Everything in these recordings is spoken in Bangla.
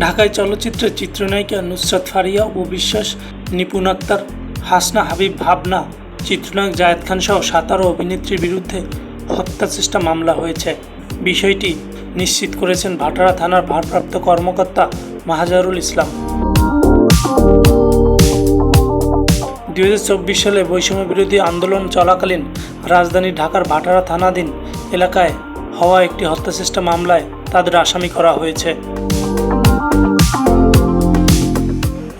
ঢাকায় চলচ্চিত্রের চিত্রনায়িকা নুসরাত ফারিয়া ও বিশ্বাস নিপুণ আক্তার, হাসনা হাবিব ভাবনা, চিত্রনায়ক জায়েদ খান সহ সাতারো অভিনেত্রীর বিরুদ্ধে হত্যা চেষ্টা মামলা হয়েছে। বিষয়টি নিশ্চিত করেছেন ভাটারা থানার ভারপ্রাপ্ত কর্মকর্তা মাহাজারুল ইসলাম। দুই হাজার চব্বিশ সালে বৈষম্য বিরোধী আন্দোলন চলাকালীন রাজধানী ঢাকার ভাটারা থানাধীন এলাকায় হওয়া একটি হত্যাচেষ্টা মামলায় তাদের আসামি করা হয়েছে।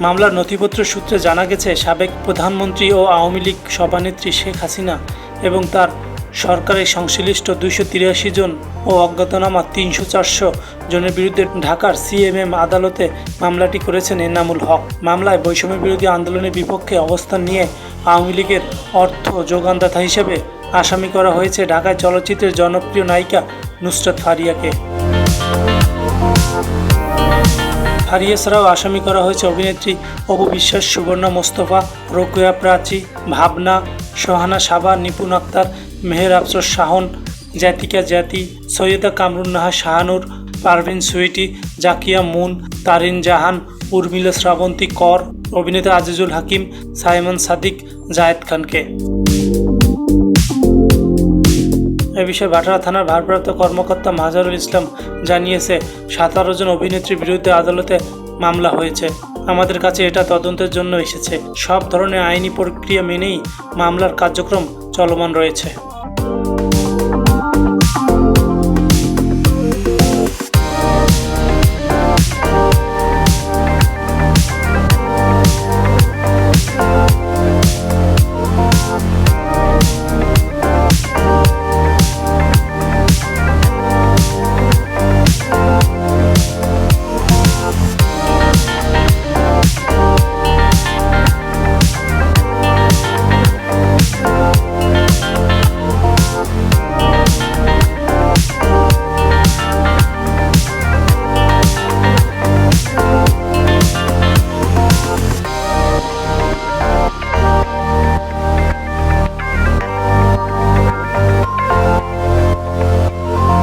মামলার নথিপত্র সূত্রে জানা গেছে, সাবেক প্রধানমন্ত্রী ও আওয়ামী লীগ সভানেত্রী শেখ হাসিনা এবং তার সরকারের সংশ্লিষ্ট দুইশো তিরাশি জন ও অজ্ঞাতনামা তিনশো চারশো জনের বিরুদ্ধে ঢাকার সিএমএম আদালতে মামলাটি করেছেন এনামুল হক। মামলায় বৈষম্য বিরোধী আন্দোলনের বিপক্ষে অবস্থান নিয়ে আওয়ামী লীগের অর্থ যোগানদাতা হিসেবে আসামি করা হয়েছে ঢাকায় চলচ্চিত্রের জনপ্রিয় নায়িকা নুসরাত ফারিয়াকে। ফারিয়া ছাড়াও আসামি করা হয়েছে অভিনেত্রী অপু বিশ্বাস, সুবর্ণা মোস্তফা, রোকেয়া প্রাচী, ভাবনা, সোহানা সাবা নিপুণ আক্তার, মেহের আফসর শাহন জাতিকা জাতি সৈয়দা কামরুন নাহা শাহানুর, পারভিন সুইটি, জাকিয়া মুন, তারিন জাহান, উর্মিলা শ্রাবন্তী কর, অভিনেতা আজিজুল হাকিম, সাইমন সাদিক, জায়েদ খানকে। এ বিষয়ে ভাটারা থানার ভারপ্রাপ্ত কর্মকর্তা মাজারুল ইসলাম জানিয়েছে সাতারো জন অভিনেত্রীর বিরুদ্ধে আদালতে মামলা হয়েছে। আমাদের কাছে এটা তদন্তের জন্য এসেছে। সব ধরনের আইনি প্রক্রিয়া মেনেই মামলার কার্যক্রম চলমান রয়েছে।